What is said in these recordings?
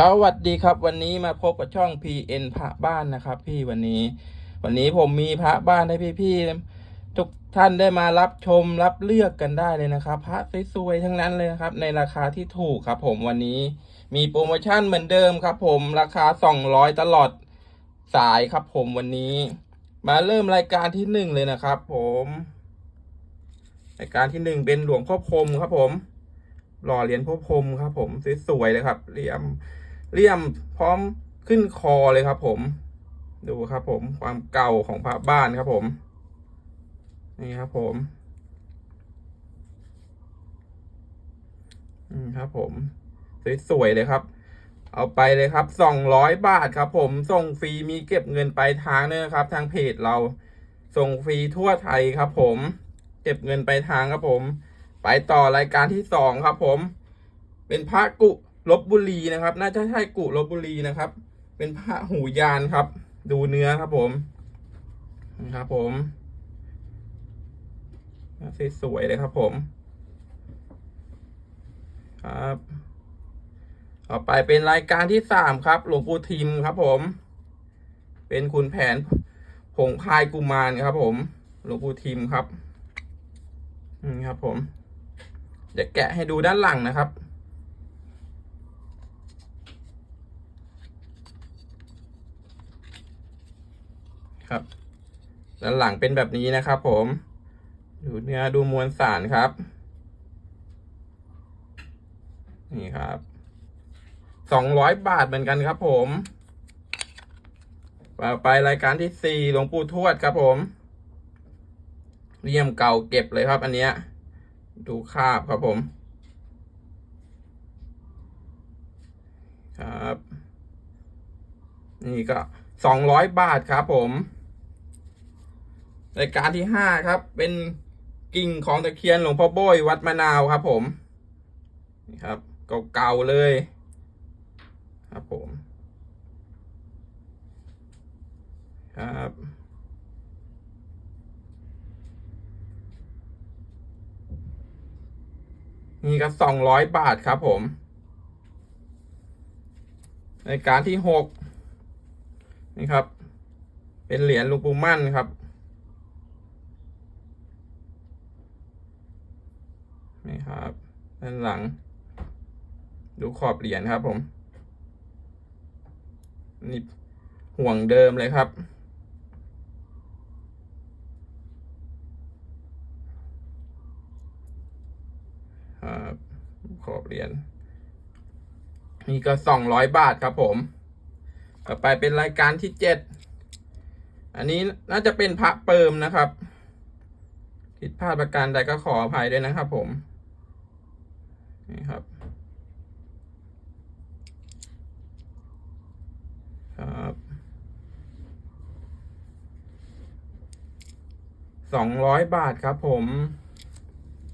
สวัสดีครับวันนี้มาพบกับช่อง PN พระบ้านนะครับ พี่วันนี้ วันนี้ผมมีพระบ้านให้พี่ๆทุกท่านได้มารับชมรับเลือกกันได้เลยนะครับ พระสวยๆทั้งนั้นเลยนะครับ ในราคาที่ถูกครับ ผมวันนี้มีโปรโมชั่นเหมือนเดิมครับ ผมราคา 200 ตลอดสายครับ ผมวันนี้ มาเริ่มรายการที่หนึ่งเลยนะครับ ผมรายการที่หนึ่งเป็นหลวงพ่อพรมครับ ผมหล่อเหรียญพ่อพรมครับ ผมสวยๆเลยครับเหลี่ยม เลี่ยมพร้อมขึ้นคอเลยครับ ผม ดูครับ ผมความเก่าของพระบ้านครับ ผม นี่ครับ ผมอืมครับ ผมสวยๆเลยครับ เอาไปเลยครับสองร้อยบาทครับ ผมส่งฟรีมีเก็บเงินปลายทางด้วยนะครับ ทางเพจเราส่งฟรีทั่วไทยครับ ผม เก็บเงินปลายทางครับ ผม ไปต่อรายการที่สองครับ ผม เป็นพระกุ ลบบุรีนะครับ น่าจะใช่กุลบบุรีนะครับ เป็นพระหูยานครับ ดูเนื้อครับผมนะครับผมสวยๆเลยครับผม ครับ ต่อไปเป็นรายการที่สามครับ หลวงปู่ทิมครับผม เป็นคุณแผนผงพายกุมารครับ ผม หลวงปู่ทิมครับนี่ครับผมเดี๋ยวแกะให้ดูด้านหลังนะครับ ครับด้านหลังเป็นแบบนี้นะครับผมดูเนื้อดูมวลสารครับ นี่ครับสองร้อยบาทเหมือนกันครับผมต่อไปรายการที่สี่หลวงปู่ทวดครับผมเลี่ยมเก่าเก็บเลยครับ อันเนี้ย ดูคาบครับผม ครับ นี่ก็สองร้อยบาทครับผม รายการที่ห้าครับ เป็นกิ่งของตะเคียนหลวงพ่อโบยวัดมะนาวครับ ผมนี่ครับเก่าๆเลย ครับผมครับนี่ก็สองร้อยบาทครับผม ในการที่หกนี่ครับ เป็นเหรียญหลุงปู่มั่นครับ นี่ครับด้านหลัง ดูขอบเหรียญครับผมนี่ห่วงเดิมเลยครับ ครับขอบเหรียญนี่ก็สองร้อยบาทครับผม ต่อไปเป็นรายการที่เจ็ดอันนี้น่าจะเป็นพระเปิมนะครับ ผิดพลาดประการใดก็ขออภัยด้วยนะครับผม นี่ครับครับสองร้อยบาทครับผม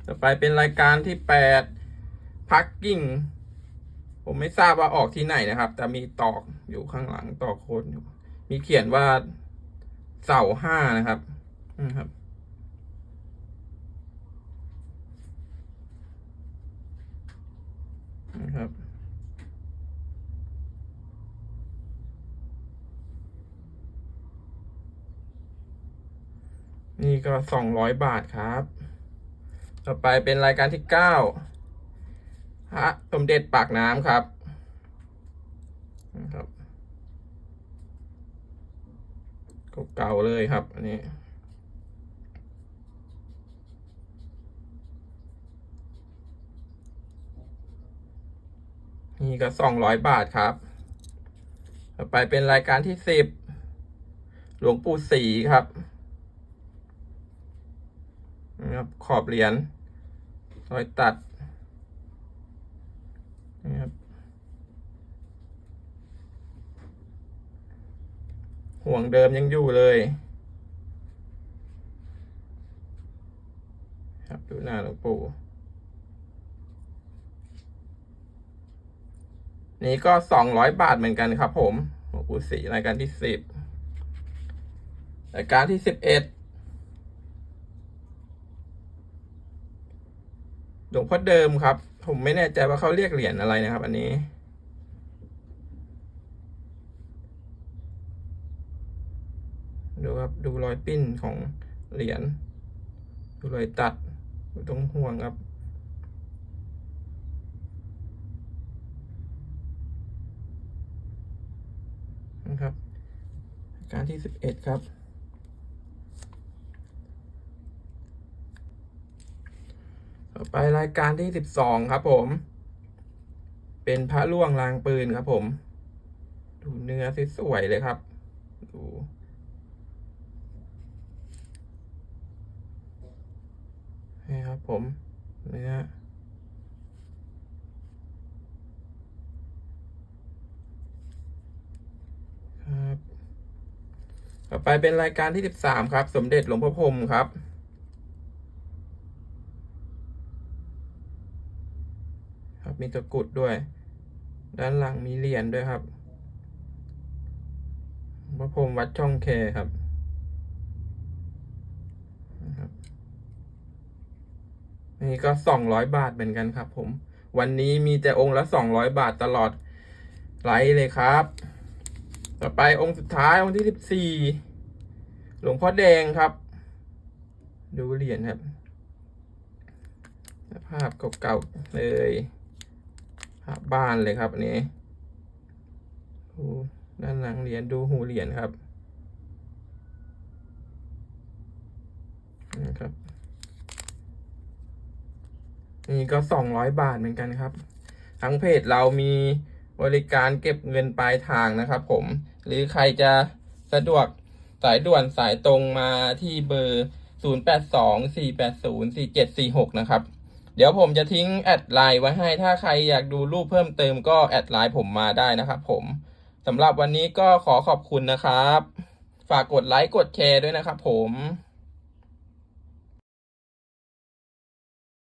ต่อไปเป็นรายการที่แปดพักกิ้งผมไม่ทราบว่าออกที่ไหนนะครับ แต่มีตอกอยู่ข้างหลังตอกโคนอยู่มีเขียนว่าเสาห้านะครับนะครับ นะครับ นี่ก็สองร้อยบาทครับ ต่อไปเป็นรายการที่เก้าพระสมเด็จปากน้ำครับนะครับเก่าๆเลยครับ อันนี้ นี่ก็สองร้อยบาทครับ ต่อไปเป็นรายการที่สิบหลวงปู่ศรีครับนะครับขอบเหรียญรอยตัดนะครับห่วงเดิมยังอยู่เลย นี้ก็สองร้อยบาทเหมือนกันครับ ผมหลวงปู่ศรีรายการที่สิบรายการที่สิบเอ็ดหลวงพ่อเดิมครับ ผมไม่แน่ใจว่าเขาเรียกเหรียญอะไรนะครับ อันนี้ ดูครับดูรอยปิ้นของเหรียญดูรอยตัด ดูตรงห่วงครับ นะครับการที่สิบเอ็ดครับ ต่อไปรายการที่สิบสองครับผม เป็นพระล่วงรางปืนครับผม ดูเนื้อสวยเลยครับ ดูนี่ครับผม เนื้อ ครับ ต่อ ไปเป็นรายการที่สิบสามครับ สมเด็จหลวงพ่อพรมครับ ครับมีตะกรุดด้วย ด้านหลังมีเหรียญด้วยครับพระพรมวัดช่องแครับนะครับนี่ก็สองร้อยบาทเหมือนกันครับ ผม วันนี้มีแต่องค์ละสองร้อยบาทตลอดไลฟ์เลยครับ ต่อไปองค์สุดท้ายองค์ที่สิบสี่ หลวงพ่อแดงครับ ดูเหรียญครับ ภาพเก่าๆเลยภาพบ้านเลยครับอันนี้ดูด้านหลังเหรียญดูหูเหรียญครับนะครับนี่ก็สองร้อยบาทเหมือนกันครับ ทั้งเพจเรามีบริการเก็บเงินปลายทางนะครับผม หรือใครจะสะดวก สายด่วนสายตรงมาที่เบอร์ 0824804746 นะครับ เดี๋ยวผมจะทิ้งแอดไลน์ไว้ให้ ถ้าใครอยากดูรูปเพิ่มเติมก็แอดไลน์ผมมาได้นะครับผมสำหรับวันนี้ก็ขอขอบคุณนะครับ ฝากกดไลค์กดแชร์ด้วยนะครับผม